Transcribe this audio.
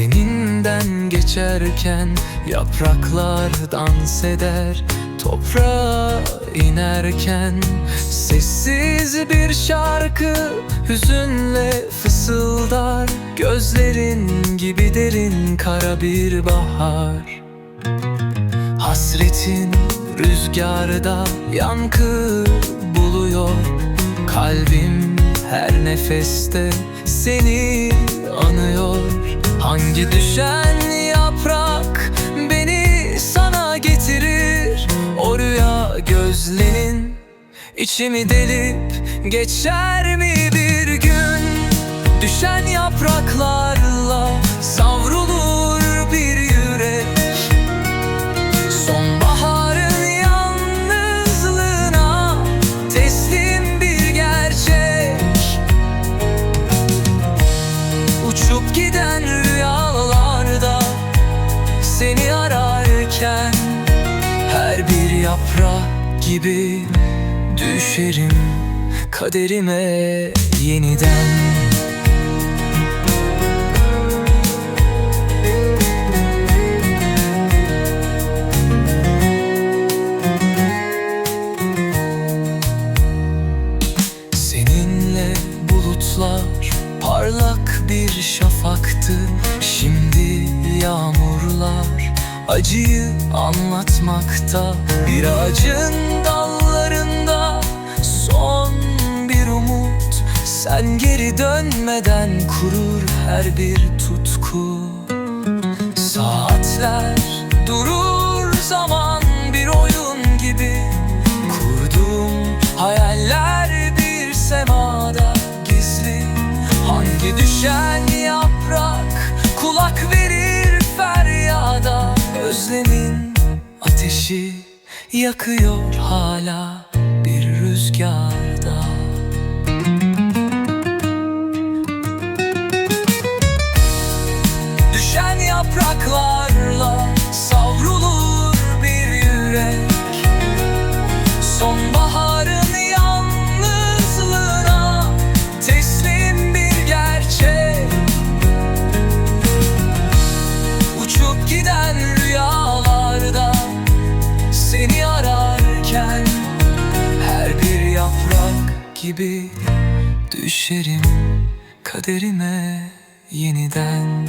Seninden geçerken yapraklar dans eder Toprağa inerken Sessiz bir şarkı hüzünle fısıldar Gözlerin gibi derin kara bir bahar. Hasretin rüzgarda yankı buluyor Kalbim her nefeste seni anıyor. Hangi düşen yaprak beni sana getirir? O rüya gözlerin içimi delip geçer mi bir yaprak gibi düşerim kaderime yeniden. Seninle bulutlar parlak bir şafaktı. Şimdi acıyı anlatmakta Bir ağacın dallarında son bir umut. Sen geri dönmeden kurur her bir tutku. Saatler durur zaman bir oyun gibi. Kurduğum hayaller bir semada gizli. Hangi düşen ateşi yakıyor hala bir rüzgarda gibi düşerim kaderime yeniden